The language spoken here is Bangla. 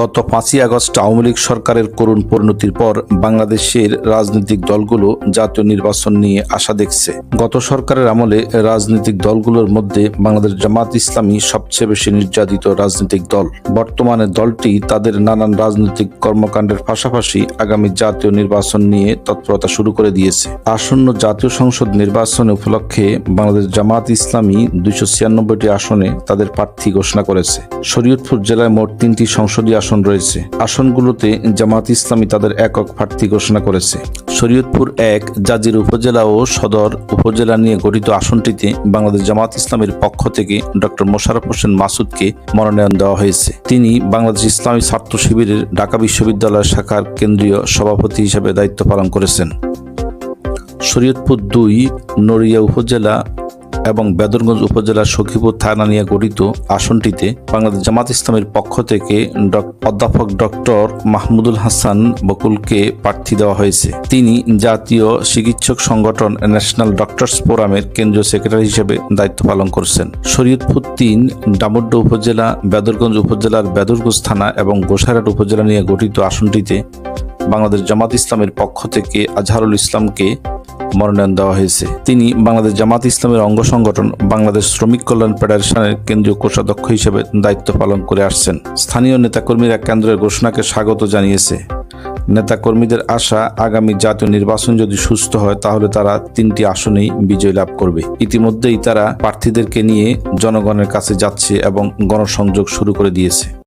গত পাঁচই আগস্ট আওয়ামী লীগ সরকারের করুণ পরিণতির পর বাংলাদেশের রাজনৈতিক দলগুলো জাতীয় নির্বাচন নিয়ে আশা দেখছে। গত সরকারের আমলে রাজনৈতিক দলগুলোর মধ্যে বাংলাদেশ জামাত ইসলামী সবচেয়ে বেশি নির্যাতিত রাজনৈতিক দল। বর্তমানে দলটি তাদের নানান রাজনৈতিক কর্মকাণ্ডের পাশাপাশি আগামী জাতীয় নির্বাচন নিয়ে তৎপরতা শুরু করে দিয়েছে। আসন্ন জাতীয় সংসদ নির্বাচন উপলক্ষে বাংলাদেশ জামাত ইসলামী দুইশো ছিয়ানব্বইটি আসনে তাদের প্রার্থী ঘোষণা করেছে। শরীয়তপুর জেলায় মোট তিনটি সংসদীয় আসন রয়েছে। আসনগুলোতে জামাত ইসলামী তাদের একক প্রার্থী ঘোষণা করেছে। শরীয়তপুর এক, জাজির উপজেলা ও সদর উপজেলা নিয়ে গঠিত আসনটিতে বাংলাদেশ জামাত ইসলামের পক্ষ থেকে ডক্টর মোশাররফ হোসেন মাসুদকে মনোনয়ন দেওয়া হয়েছে। তিনি বাংলাদেশ ইসলামী ছাত্র শিবিরের ঢাকা বিশ্ববিদ্যালয় শাখার কেন্দ্রীয় সভাপতি হিসেবে দায়িত্ব পালন করেছেন। শরীয়তপুর দুই, নড়িয়া উপজেলা এবং বেদরগঞ্জ উপজেলার সখীপুর থানা নিয়ে গঠিত আসনটিতে বাংলাদেশ জামাত ইসলামের পক্ষ থেকে অধ্যাপক ডক্টর মাহমুদুল হাসান বকুলকে প্রার্থী দেওয়া হয়েছে। তিনি জাতীয় চিকিৎসক সংগঠন ন্যাশনাল ডক্টরস ফোরামের কেন্দ্রীয় সেক্রেটারি হিসেবে দায়িত্ব পালন করছেন। শরীয়তপুর তিন ডামুড্ডা উপজেলা, বেদরগঞ্জ উপজেলার বেদরগঞ্জ থানা এবং গোসাইরহাট উপজেলা নিয়ে গঠিত আসনটিতে বাংলাদেশ জামাত ইসলামের পক্ষ থেকে আজহারুল ইসলামকে মনোনয়ন দেওয়া হয়েছে। তিনি বাংলাদেশ জামাত ইসলামের অঙ্গ সংগঠন বাংলাদেশ শ্রমিক কল্যাণ ফেডারেশনের কেন্দ্রীয় কোষাধ্যক্ষ হিসেবে দায়িত্ব পালন করে আসছেন। স্থানীয় নেতাকর্মীরা কেন্দ্রের ঘোষণাকে স্বাগত জানিয়েছে। নেতাকর্মীদের আশা, আগামী জাতীয় নির্বাচন যদি সুস্থ হয়, তাহলে তারা তিনটি আসনেই বিজয় লাভ করবে। ইতিমধ্যেই তারা প্রার্থীদেরকে নিয়ে জনগণের কাছে যাচ্ছে এবং গণসংযোগ শুরু করে দিয়েছে।